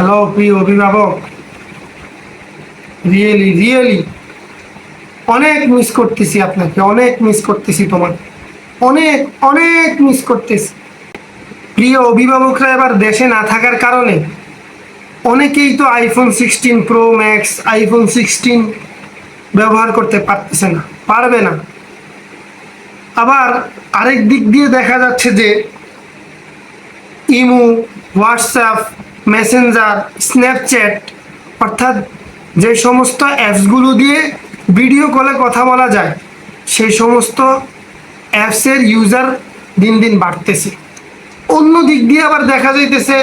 Hello, প্রিয় অভিভাবক। Really really অনেক মিস করতেছি আপনাকে, অনেক মিস করতেছি তোমার অনেক অনেক মিস করতেছি। প্রিয় অভিভাবকরা এবার দেশে না থাকার কারণে অনেকেই তো iPhone sixteen pro max iPhone sixteen ব্যবহার করতে পারতেছে না, পারবে না। আবার আরেক দিক দিয়ে দেখা যাচ্ছে যে ইমো, হোয়াটসঅ্যাপ মেসেঞ্জার স্ন্যাপচ্যাট অর্থাৎ যে সমস্ত অ্যাপসগুলো দিয়ে ভিডিও কলে কথা বলা যায়, সেই সমস্ত অ্যাপসের ইউজার দিন দিন বাড়তেছে। অন্য দিক দিয়ে আবার দেখা যাইতেছে,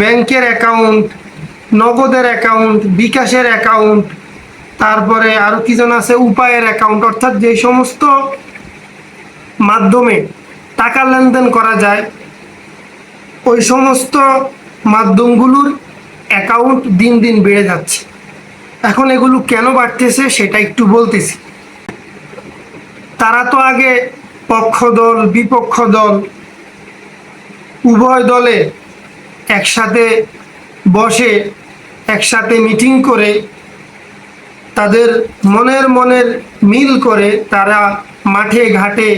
ব্যাংকের অ্যাকাউন্ট নগদের অ্যাকাউন্ট বিকাশের অ্যাকাউন্ট তারপরে আরও কি যেন আছে, উপায়ের অ্যাকাউন্ট অর্থাৎ যে সমস্ত মাধ্যমে টাকা লেনদেন করা যায়, ওই সমস্ত মাধ্যমগুলোর অ্যাকাউন্ট দিন দিন বেড়ে যাচ্ছে। এখন এগুলো কেন বাড়তেছে সেটা একটু বলতেছি। তারা তো আগে পক্ষ দল বিপক্ষ দল উভয় দলে একসাথে বসে, একসাথে মিটিং করে, তাদের মনের মনের মিল করে তারা মাঠে, ঘাটে,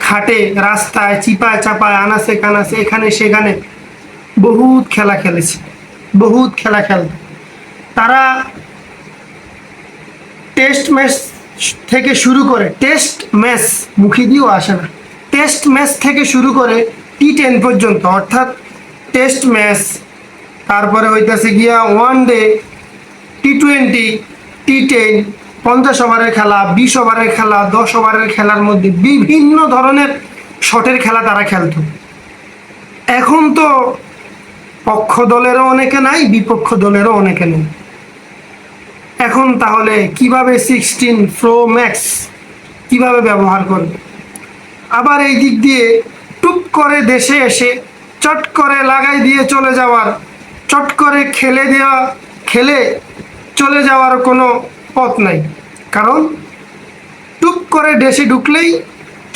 খাটে, রাস্তায়, চিপায়, চাপায় আনাসে কানাসে এখানে, সেখানে বহুত খেলা খেলেছে, বহুত খেলা খেলত। তারা টেস্ট ম্যাচ থেকে শুরু করে টেস্ট ম্যাচ মুখে দিয়েও আসে না। টেস্ট ম্যাচ থেকে শুরু করে টি টেন পর্যন্ত, অর্থাৎ টেস্ট ম্যাচ তারপরে হইতেছে গিয়া one day T twenty T ten পঞ্চাশ ওভারের খেলা, বিশ ওভারের খেলা, দশ ওভারের খেলার মধ্যে বিভিন্ন ধরনের শটের খেলা তারা খেলতো। এখন তো পক্ষ দলেরও অনেকে নাই বিপক্ষ দলেরও অনেকে নেই। এখন তাহলে কীভাবে সিক্সটিন প্রো ম্যাক্স কীভাবে ব্যবহার করবে? আবার এই দিক দিয়ে টুপ করে দেশে এসে চট করে লাগাই দিয়ে চলে যাওয়ার, চট করে খেলে দেওয়া খেলে চলে যাওয়ার কোনো পথ নাই। কারণ টুপ করে দেশে ঢুকলেই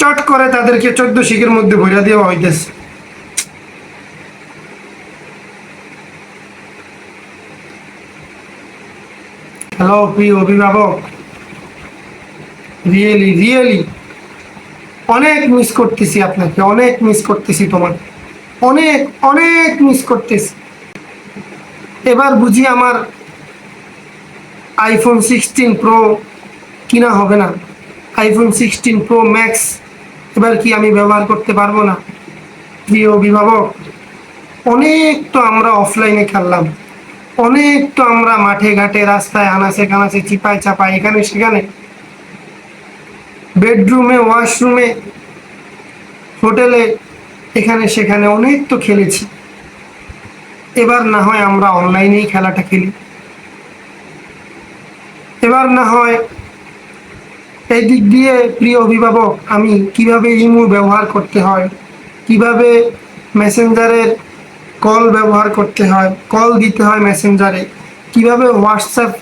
চট করে তাদেরকে চোদ্দ শিখের মধ্যে ভরা দেওয়া হইতেছে। হ্যালো প্রিয় অভিভাবক। রিয়েলি রিয়েলি অনেক মিস করতেছি আপনাকে, অনেক মিস করতেছি তোমার অনেক অনেক মিস করতেছি। এবার বুঝি আমার আইফোন সিক্সটিন প্রো কিনা হবে না। আইফোন সিক্সটিন প্রো ম্যাক্স এবার কি আমি ব্যবহার করতে পারব না? প্রিয় অভিভাবক, অনেক তো আমরা অফলাইনে খেললাম। অনেক তো আমরা মাঠে ঘাটে রাস্তায় আনাচে কানাচে চিপায় চাপায় এখানে সেখানে। বেডরুমে, ওয়াশরুমে, হোটেলে, এখানে সেখানে অনেক তো খেলেছি। এবার না হয় আমরা অনলাইনেই খেলাটা খেলি। এবার না হয় এই দিক দিয়ে প্রিয় অভিভাবক, আমি কীভাবে ইমু ব্যবহার করতে হয়, কীভাবে মেসেঞ্জারের কল ব্যবহার করতে হয়, কল দিতে হয় মেসেঞ্জারে। কীভাবে হোয়াটসঅ্যাপ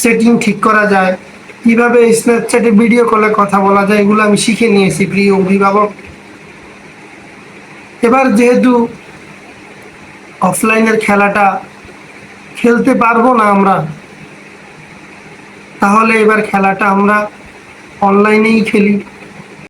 সেটিং ঠিক করা যায়, কীভাবে স্ন্যাপচ্যাটে ভিডিও কলে কথা বলা যায়, এগুলো আমি শিখে নিয়েছি প্রিয় অভিভাবক। এবার যেহেতু অফলাইনের খেলাটা খেলতে পারব না আমরা, তাহলে এবার খেলাটা আমরা অনলাইনেই খেলি।